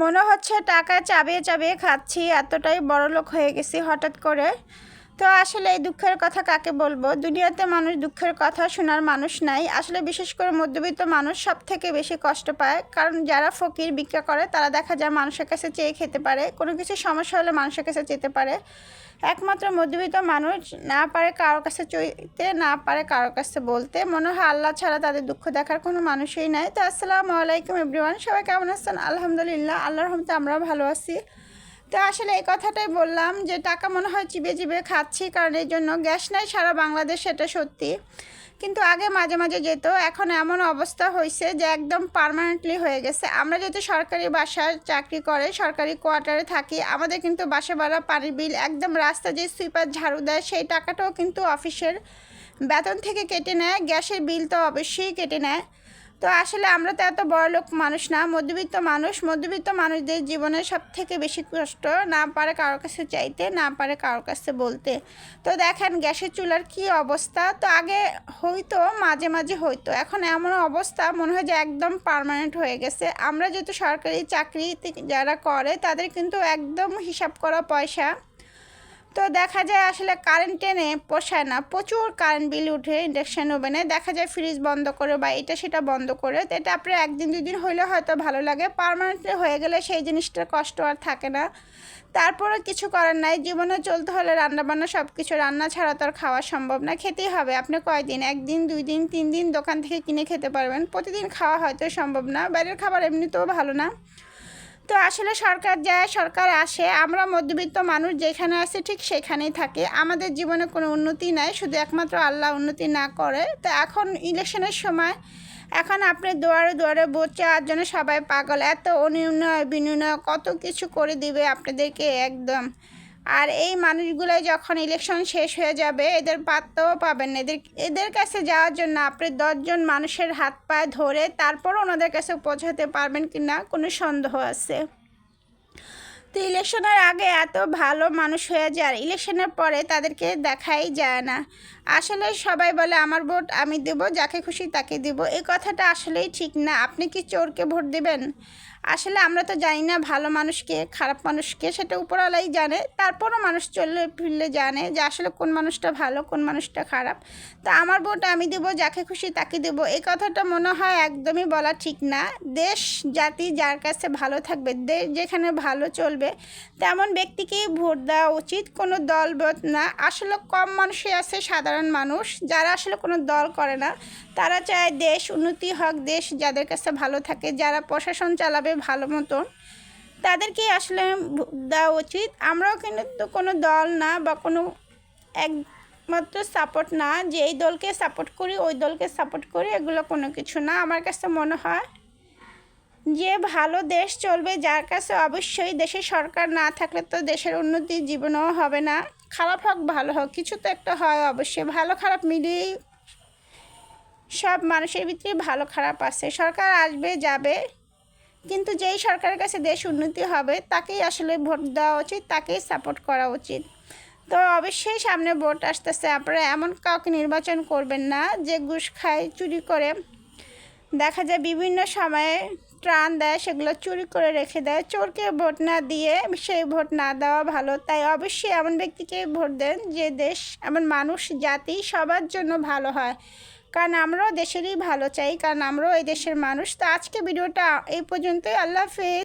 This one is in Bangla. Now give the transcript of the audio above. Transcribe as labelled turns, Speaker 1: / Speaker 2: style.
Speaker 1: মনে হচ্ছে টাকা চাবিয়ে চাবিয়ে খাচ্ছি এতটাই বড়লোক হয়ে গেছি হঠাৎ করে। তো আসলে এই দুঃখের কথা কাকে বলব? দুনিয়াতে মানুষ দুঃখের কথা শোনার মানুষ নাই। আসলে বিশেষ করে মধ্যবিত্ত মানুষ সব থেকে বেশি কষ্ট পায়। কারণ যারা ফকির ভিক্ষা করে, তারা দেখা যায় মানুষের কাছে চেয়ে খেতে পারে। কোনো কিছু সমস্যা হলে মানুষের কাছে যেতে পারে। একমাত্র মধ্যবিত্ত মানুষ না পারে কারোর কাছে চইতে, না পারে কারোর কাছে বলতে। মনে হয় আল্লাহ ছাড়া তাদের দুঃখ দেখার কোনো মানুষই নাই। তো আসসালামু আলাইকুম এভরিওয়ান, সবাই কেমন আছেন? আলহামদুলিল্লাহ, আল্লাহর রহমতে আমরাও ভালো আছি। তো আসলে এই কথাটাই বললাম যে টাকা মনে হয় চিবে চিবে খাচ্ছি, কারণ এই জন্য গ্যাস নাই সারা বাংলাদেশ সেটা সত্যি। কিন্তু আগে মাঝে মাঝে যেত, এখন এমন অবস্থা হয়েছে যে একদম পার্মানেন্টলি হয়ে গেছে। আমরা যেহেতু সরকারি বাসায় চাকরি করে, সরকারি কোয়ার্টারে থাকি, আমাদের কিন্তু বাসা ভাড়া পানির বিল একদম রাস্তা যে সুইপার ঝাড়ু দেয়, সেই টাকাটাও কিন্তু অফিসের বেতন থেকে কেটে নেয়, গ্যাসের বিল তো অবশ্যই কেটে নেয়। তো আসলে আমরা তো এত বড় লোক মানুষ না, মধ্যবিত্ত মানুষ। মধ্যবিত্ত মানুষদের জীবনে সব থেকে বেশি কষ্ট না পারে কারোর কাছে চাইতে, না পারে কারোর কাছে বলতে। তো দেখেন, গ্যাসের চুলার কি অবস্থা? তো আগে হইতো, মাঝে মাঝে হইতো। এখন এমন অবস্থা, মনে হয় যে একদম পার্মানেন্ট হয়ে গেছে। আমরা যেহেতু সরকারি চাকরি যারা করে, তাদের কিন্তু একদম হিসাব করা পয়সা তো দেখা যায় আসলে কারেন্ট টেনে পোষায় না। প্রচুর কারেন্ট বিল উঠে ইন্ডাকশান ওভেনে দেখা যায় ফ্রিজ বন্ধ করে বা এটা সেটা বন্ধ করে। তো এটা আপনার একদিন দুই দিন হইলে হয়তো ভালো লাগে। পারমানেন্টলি হয়ে গেলে সেই জিনিসটার কষ্ট আর থাকে না। তারপরে কিছু করার নাই। জীবনে চলতে হলে রান্নাবান্না সব কিছু রান্না ছাড়া তো আর খাওয়া সম্ভব না। খেতেই হবে। আপনি কয়দিন? একদিন দুই দিন তিন দিন দোকান থেকে কিনে খেতে পারবেন। প্রতিদিন খাওয়া হয়তো সম্ভব না। বাইরের খাবার এমনিতেও ভালো না। তো আসলে সরকার যায়, সরকার আসে। আমরা মধ্যবিত্ত মানুষ যেখানে আছে ঠিক সেখানেই থাকে। আমাদের জীবনে কোনো উন্নতি নাই, শুধু একমাত্র আল্লাহ উন্নতি না করে। তো এখন ইলেকশনের সময়, এখন আপনি দুয়ারে দুয়ারে বসে আর জন্য সবাই পাগল। এত অনুন্নয় বিনিময় কত কিছু করে দিবে আপনাদেরকে একদম। আর এই মানুষগুলো যখন ইলেকশন শেষ হয়ে যাবে, এদের পাত্তাও পাবেন এদের এদের কাছে যাওয়ার জন্য আপনি দশজন মানুষের হাত পায়ে ধরে তারপর ওনাদের কাছে পৌঁছাতে পারবেন কি না কোনো সন্দেহ আছে? তো ইলেকশনের আগে এত ভালো মানুষ হয়ে যায় আর ইলেকশনের পরে তাদেরকে দেখাই যায় না। আসলে সবাই বলে, আমার ভোট আমি দেব, যাকে খুশি তাকে দেব। এই কথাটা আসলেই ঠিক না। আপনি কি চোরকে ভোট দেবেন? আসলে আমরা তো জানি না ভালো মানুষকে, খারাপ মানুষকে, সেটা উপরওয়ালাই জানে, তারপরও মানুষ চললে ফিরলে জানে যে আসলে কোন মানুষটা ভালো, কোন মানুষটা খারাপ। তা আমার ভোট আমি দেবো, যাকে খুশি তাকে দেবো। এই কথাটা মনে হয় একদমই বলা ঠিক না। দেশ, জাতি যার কাছে ভালো থাকবে, দেশ যেখানে ভালো চলবে, তেমন ব্যক্তিকেই ভোট দেওয়া উচিত। কোনো দল না। আসলে কম মানুষই আছে, সাধারণ মানুষ। যারা আসলে কোনো দল করে না, তারা চায় দেশ উন্নতি হোক, দেশ যাদের কাছে ভালো থাকে, যারা প্রশাসন চালাবে ভালো মতন। তাদেরকেই আসলে দেওয়া উচিত। আমরাও কিন্তু কোনো দল না বা কোনো একমাত্র সাপোর্ট না। যে এই দলকে সাপোর্ট করি, ওই দলকে সাপোর্ট করি, এগুলো কোনো কিছু না। আমার কাছে মনে হয় যে ভালো দেশ চলবে, যার কাছে অবশ্যই দেশের সরকার না থাকলে তো দেশের উন্নতি জীবনেও হবে না। খারাপ হোক, ভালো হোক, কিছু তো একটা হয় অবশ্যই। ভালো খারাপ মিলিয়েই সব মানুষের ভিতরে ভালো খারাপ আছে। সরকার আসবে, যাবে। কিন্তু যেই সরকারের কাছে দেশ উন্নতি হবে, তাকেই আসলে ভোট দেওয়া উচিত, তাকেই সাপোর্ট করা উচিত। তো অবশ্যই সামনে ভোট আসতেছে। আপনারা এমন কাউকে নির্বাচন করবেন না যে ঘুষ খায়, চুরি করে। দেখা যায় বিভিন্ন সময়ে ত্রাণ দেয়, সেগুলো চুরি করে রেখে দেয়। চোরকে ভোট না দিয়ে সেই ভোট না দেওয়া ভালো। তাই অবশ্যই এমন ব্যক্তিকে ভোট দেন যে দেশ, এমন মানুষ, জাতি সবার জন্য ভালো হয়। কারণ আমরাও দেশেরই ভালো চাই, কারণ আমরাও এই দেশের মানুষ। তো আজকে ভিডিওটা এই পর্যন্তই, আল্লাহ হাফেজ।